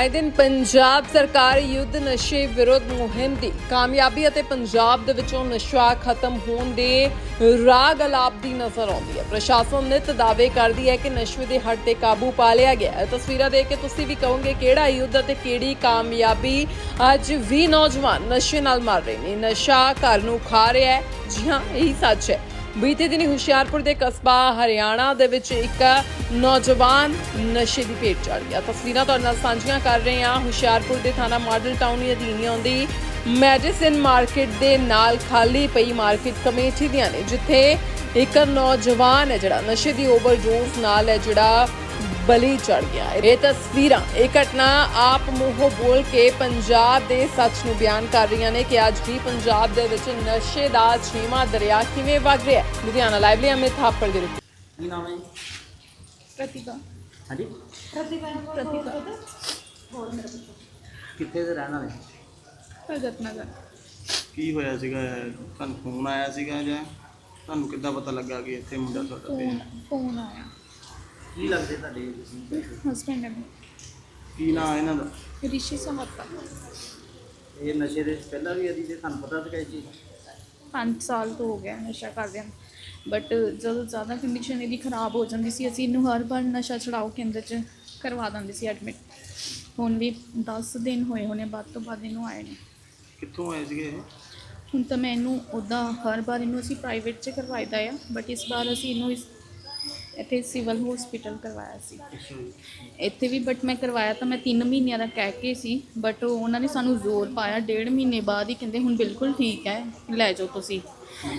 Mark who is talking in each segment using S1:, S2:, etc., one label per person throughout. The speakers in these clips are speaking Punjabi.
S1: ਆਏ ਦਿਨ ਪੰਜਾਬ ਸਰਕਾਰ ਯੁੱਧ ਨਸ਼ੇ ਵਿਰੁੱਧ ਮੁਹਿੰਮ ਦੀ ਕਾਮਯਾਬੀ ਅਤੇ ਪੰਜਾਬ ਦੇ ਵਿੱਚੋਂ ਨਸ਼ਾ ਖਤਮ ਹੋਣ ਦੇ ਰਾਗ ਅਲਾਪਦੀ ਨਜ਼ਰ ਆਉਂਦੀ ਹੈ। ਪ੍ਰਸ਼ਾਸਨ ਨਿਤ ਦਾਅਵੇ ਕਰਦੀ ਹੈ ਕਿ ਨਸ਼ੇ ਦੇ ਹੱਟ ਤੇ ਕਾਬੂ ਪਾ ਲਿਆ ਗਿਆ ਹੈ। ਤਸਵੀਰਾਂ ਦੇਖ ਕੇ ਤੁਸੀਂ ਵੀ ਕਹੋਗੇ ਕਿਹੜਾ ਯੁੱਧ ਅਤੇ ਕਿਹੜੀ ਕਾਮਯਾਬੀ ਅੱਜ ਵੀ ਨੌਜਵਾਨ ਨਸ਼ੇ ਨਾਲ ਮਰ ਰਹੇ ਨੇ। ਨਸ਼ਾ ਘਰ ਨੂੰ ਖਾ ਰਿਹਾ ਹੈ। ਜੀ ਹਾਂ, ਇਹੀ ਸੱਚ ਹੈ। ਬੀਤੇ ਦਿਨੀ ਹੁਸ਼ਿਆਰਪੁਰ ਦੇ ਕਸਬਾ ਹਰਿਆਣਾ ਦੇ ਵਿੱਚ ਇੱਕ ਨੌਜਵਾਨ ਨਸ਼ੇ ਦੀ ਭੇਟ ਚੜ ਗਿਆ। ਤਸਵੀਰਾਂ ਤੁਹਾਡੇ ਨਾਲ ਸਾਂਝੀਆਂ ਕਰ ਰਹੇ ਹਾਂ। ਹੁਸ਼ਿਆਰਪੁਰ ਦੇ ਥਾਣਾ ਮਾਡਲ ਟਾਊਨ ਅਧੀਨ ਆਉਂਦੀ ਮੈਡੀਸਿਨ ਮਾਰਕੀਟ ਦੇ ਨਾਲ ਖਾਲੀ ਪਈ ਮਾਰਕੀਟ ਕਮੇਟੀ ਦੀਆਂ ਨੇ, ਜਿੱਥੇ ਇੱਕ ਨੌਜਵਾਨ ਹੈ ਜਿਹੜਾ, ਨਸ਼ੇ ਦੀ ਓਵਰਡੋਜ਼ ਨਾਲ ਹੈ ਜਿਹੜਾ ਬਲੀ ਚੜ ਗਿਆ। ਇਹ ਤਸਵੀਰਾਂ ਇਹ ਘਟਨਾ ਆਪ ਮੂੰਹੋਂ ਬੋਲ ਕੇ ਪੰਜਾਬ ਦੇ ਸੱਚ ਨੂੰ ਬਿਆਨ ਕਰ ਰਹੀਆਂ ਨੇ ਕਿ ਅੱਜ ਵੀ ਪੰਜਾਬ ਦੇ ਵਿੱਚ ਨਸ਼ੇ ਦਾ ਛੇਵਾਂ ਦਰਿਆ ਕਿਵੇਂ ਵਗ ਰਿਹਾ ਹੈ? ਲੁਧਿਆਣਾ ਲਾਈਵ ਲਈ ਅਮਿਤ ਥਾਪੜ ਦੀ ਰਿਪੋਰਟ।
S2: ਕੀ ਨਾਮ ਹੈ ਜੀ?
S3: ਪ੍ਰਤਿਭਾ।
S2: ਹਾਂਜੀ?
S3: ਪ੍ਰਤਿਭਾ
S2: ਕਿੱਥੇ ਦੇ ਰਹਿਣ ਵਾਲੇ?
S3: ਭਗਤ ਨਗਰ
S4: ਕੀ ਹੋਇਆ ਸੀਗਾ? ਤੁਹਾਨੂੰ ਫੋਨ ਆਇਆ ਸੀਗਾ ਜਾਂ ਤੁਹਾਨੂੰ ਕਿੱਦਾਂ ਪਤਾ ਲੱਗਾ ਕਿ ਇੱਥੇ ਮੁੰਡਾ ਤੁਹਾਡਾ
S3: ਫੋਨ
S4: ਪਿਆ
S3: ਫੋਨ ਆਇਆ।
S2: ਕੀ ਲੱਗਦੇ ਤੁਹਾਡੇ ਤੁਸੀਂ
S3: ਹਸਬੈਂਡ ਨੇ
S4: ਕੀ ਨਾਂ ਇਹਨਾਂ ਦਾ?
S3: ਰਿਸ਼ੀ ਸਹਾਤਾ
S2: ਇਹ ਨਸ਼ੇ ਦੇ ਪਹਿਲਾਂ ਵੀ ਅਦੀ ਤੇ ਤੁਹਾਨੂੰ ਪਤਾ ਸੀਗਾ ਇਹ ਚੀਜ਼
S3: 5 ਸਾਲ ਤੋਂ ਹੋ ਗਿਆ ਨਸ਼ਾ ਕਰਦਿਆਂ ਬਟ ਜਦੋਂ ਜ਼ਿਆਦਾ ਕੰਡੀਸ਼ਨ ਇਹਦੀ ਖਰਾਬ ਹੋ ਜਾਂਦੀ ਸੀ ਅਸੀਂ ਇਹਨੂੰ ਹਰ ਵਾਰ ਨਸ਼ਾ ਛਡਾਓ ਕੇਂਦਰ 'ਚ ਕਰਵਾ ਦਿੰਦੇ ਸੀ ਐਡਮਿਟ ਹੁਣ ਵੀ 10 ਦਿਨ ਹੋਏ ਹੋਣੇ ਬਾਅਦ ਤੋਂ ਬਾਅਦ ਇਹਨੂੰ ਆਏ ਨੇ।
S4: ਕਿੱਥੋਂ ਆਏ ਸੀਗੇ ਇਹ?
S3: ਹੁਣ ਤਾਂ ਮੈਂ ਇਹਨੂੰ ਉੱਦਾਂ ਹਰ ਵਾਰ ਇਹਨੂੰ ਅਸੀਂ ਪ੍ਰਾਈਵੇਟ 'ਚ ਕਰਵਾਈਦਾ ਆ ਬਟ ਇਸ ਵਾਰ ਅਸੀਂ ਇਹਨੂੰ ਇਸ ਇੱਥੇ ਸਿਵਲ ਹਸਪੀਟਲ ਕਰਵਾਇਆ ਸੀ। ਇੱਥੇ ਵੀ ਬਟ ਮੈਂ ਕਰਵਾਇਆ ਤਾਂ ਮੈਂ 3 ਮਹੀਨਿਆਂ ਦਾ ਕਹਿ ਕੇ ਸੀ ਬਟ ਉਹਨਾਂ ਨੇ ਸਾਨੂੰ ਜ਼ੋਰ ਪਾਇਆ ਡੇਢ ਮਹੀਨੇ ਬਾਅਦ ਹੀ ਕਹਿੰਦੇ ਹੁਣ ਬਿਲਕੁਲ ਠੀਕ ਹੈ ਲੈ ਜਾਓ ਤੁਸੀਂ।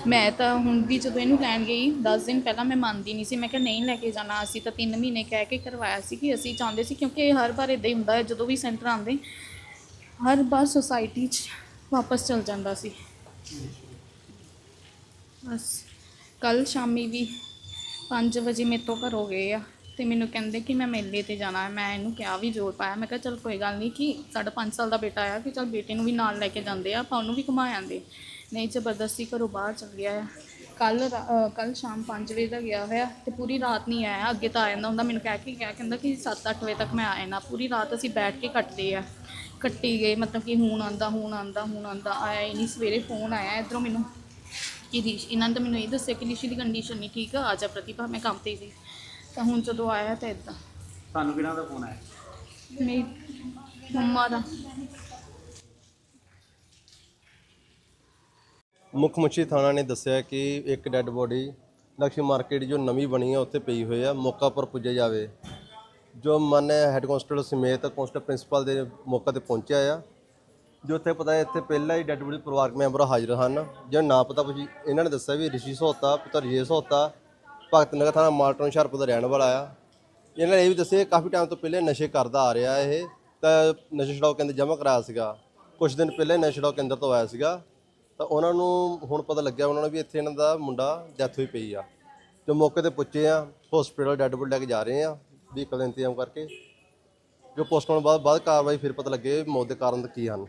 S3: ਮੈਂ ਤਾਂ ਹੁਣ ਵੀ ਜਦੋਂ ਇਹਨੂੰ ਲੈਣ ਗਈ 10 ਦਿਨ ਪਹਿਲਾਂ ਮੈਂ ਮੰਨਦੀ ਨਹੀਂ ਸੀ ਮੈਂ ਕਿਹਾ ਨਹੀਂ ਲੈ ਕੇ ਜਾਣਾ ਅਸੀਂ ਤਾਂ 3 ਮਹੀਨੇ ਕਹਿ ਕੇ ਕਰਵਾਇਆ ਸੀ ਕਿ ਅਸੀਂ ਚਾਹੁੰਦੇ ਸੀ ਕਿਉਂਕਿ ਇਹ ਹਰ ਵਾਰ ਇਦਾਂ ਹੀ ਹੁੰਦਾ ਹੈ ਜਦੋਂ ਵੀ ਸੈਂਟਰ ਆਉਂਦੇ ਹਰ ਵਾਰ ਸੁਸਾਇਟੀ 'ਚ ਵਾਪਸ ਚਲ ਜਾਂਦਾ ਸੀ। ਬਸ ਕੱਲ ਸ਼ਾਮੀ ਵੀ 5 ਵਜੇ ਮੇਰੇ ਤੋਂ ਘਰੋਂ ਗਏ ਆ ਤੇ ਮੈਨੂੰ ਕਹਿੰਦੇ ਕਿ ਮੈਂ ਮੇਲੇ ਤੇ ਜਾਣਾ ਹੈ। ਮੈਂ ਇਹਨੂੰ ਕਿਹਾ ਵੀ ਜ਼ੋਰ ਪਾਇਆ। ਮੈਂ ਕਿਹਾ, ਚਲ ਕੋਈ ਗੱਲ ਨਹੀਂ ਕਿ ਸਾਡਾ 5 ਸਾਲ ਦਾ ਬੇਟਾ ਆਇਆ ਕਿ ਚਲ ਬੇਟੇ ਨੂੰ ਵੀ ਨਾਲ ਲੈ ਕੇ ਜਾਂਦੇ ਆ, ਆਪਾਂ ਉਹਨੂੰ ਵੀ ਘੁਮਾ ਆਂਦੇ। ਨਹੀਂ, ਜ਼ਬਰਦਸਤੀ ਘਰੋਂ ਬਾਹਰ ਚਲ ਗਿਆ ਆ। ਕੱਲ ਕੱਲ ਸ਼ਾਮ 5 ਵਜੇ ਦਾ ਗਿਆ ਹੋਇਆ ਤੇ ਪੂਰੀ ਰਾਤ ਨਹੀਂ ਆਇਆ। ਅੱਗੇ ਤਾਂ ਆ ਜਾਂਦਾ ਹੁੰਦਾ। ਮੈਨੂੰ ਕਹਿ ਕੇ ਕਿਹਾ ਕਹਿੰਦਾ ਕਿ 7-8 ਵਜੇ ਤੱਕ ਮੈਂ ਆ ਨਾ ਪੂਰੀ ਰਾਤ ਅਸੀਂ ਬੈਠ ਕੇ ਕੱਟਦੇ ਆ। ਕੱਟੀ ਗਏ। ਮਤਲਬ ਕਿ ਹੁਣ ਆਂਦਾ ਹੁਣ ਆਂਦਾ ਹੁਣ ਆਂਦਾ ਆਇਆ ਹੀ ਨਹੀਂ। ਸਵੇਰੇ ਫੋਨ ਆਇਆ। ਇਧਰੋਂ ਮੈਨੂੰ ਕਿ ਰਿਸ਼ ਇਹਨਾਂ ਨੇ ਤਾਂ ਮੈਨੂੰ ਇਹ ਦੱਸਿਆ ਕਿ ਰਿਸ਼ੀ ਦੀ ਕੰਡੀਸ਼ਨ ਨਹੀਂ ਠੀਕ ਆ ਆ ਜਾ ਪ੍ਰਤੀਭਾ ਮੈਂ ਕੰਮ ਤੇ ਸੀ। ਤਾਂ ਹੁਣ ਜਦੋਂ ਆਇਆ ਤਾਂ ਇਦਾਂ
S2: ਤੁਹਾਨੂੰ ਕਿਹਨਾਂ ਦਾ ਫੋਨ ਆਇਆ?
S3: ਮੇਰੀ ਮੰਮਾ ਦਾ।
S5: ਮੁੱਖ ਮੁੱਛੀ ਥਾਣਾ ਨੇ ਦੱਸਿਆ ਕਿ ਇੱਕ ਡੈੱਡ ਬੋਡੀ ਲక్ష్ਮੀ ਮਾਰਕੀਟ ਜੋ ਨਵੀਂ ਬਣੀ ਹੈ ਉੱਥੇ ਪਈ ਹੋਈ ਹੈ ਮੌਕਾ ਪਰ ਪੁੱਜਿਆ ਜਾਵੇ। ਜੋ ਮਾਨਯ ਹੈੱਡ ਕਾਂਸਟੇਬਲ ਸਮੇਤ ਕਾਂਸਟੇਬਲ ਪ੍ਰਿੰਸੀਪਲ ਦੇ ਮੌਕੇ ਤੇ ਪਹੁੰਚਿਆ ਆ। ਜੋ ਇੱਥੇ ਪਤਾ ਹੈ, ਇੱਥੇ ਪਹਿਲਾਂ ਹੀ ਡੈੱਡ ਬੋਡੀ ਪਰਿਵਾਰਕ ਮੈਂਬਰ ਹਾਜ਼ਰ ਹਨ। ਜੋ ਨਾ ਪਤਾ ਪੁੱਛੀ, ਇਹਨਾਂ ਨੇ ਦੱਸਿਆ ਵੀ ਰਿਸ਼ੀ ਸੋਤਾ, ਪੁੱਤਰ ਰਿਸ਼ੀ ਸੋਤਾ, ਭਗਤ ਨਗਰ ਥਾਣਾ ਮਾਲਟਨ ਹੁਸ਼ਿਆਰਪੁਰ ਦਾ ਰਹਿਣ ਵਾਲਾ ਆ। ਇਹਨਾਂ ਨੇ ਇਹ ਵੀ ਦੱਸਿਆ ਕਾਫੀ ਟਾਈਮ ਤੋਂ ਪਹਿਲੇ ਨਸ਼ੇ ਕਰਦਾ ਆ ਰਿਹਾ ਇਹ, ਤਾਂ ਨਸ਼ੇ ਛਡਾਓ ਕੇਂਦਰ ਜਮ੍ਹਾਂ ਕਰਾਇਆ ਸੀਗਾ। ਕੁਝ ਦਿਨ ਪਹਿਲੇ ਨਸ਼ਾ ਛਡਾਓ ਕੇਂਦਰ ਤੋਂ ਆਇਆ ਸੀਗਾ। ਤਾਂ ਉਹਨਾਂ ਨੂੰ ਹੁਣ ਪਤਾ ਲੱਗਿਆ ਉਹਨਾਂ ਨੂੰ ਵੀ ਇੱਥੇ ਇਹਨਾਂ ਦਾ ਮੁੰਡਾ ਡੈਥ ਹੋਈ ਪਈ ਆ। ਜੋ ਮੌਕੇ ਤੇ ਪੁੱਛੇ ਆ ਹਸਪੀਟਲ ਡੈੱਡ ਬੋਡੀ ਲੈ ਕੇ ਜਾ ਰਹੇ ਆ ਵਹੀਕਲ ਦਾ ਇੰਤਜ਼ਾਮ ਕਰਕੇ। ਜੋ ਪੋਸਟਮਾਰਟਮ ਬਾਅਦ ਬਾਅਦ ਕਾਰਵਾਈ ਫਿਰ ਪਤਾ ਲੱਗੇ ਮੌਤ ਦੇ ਕਾਰਨ ਕੀ ਹਨ।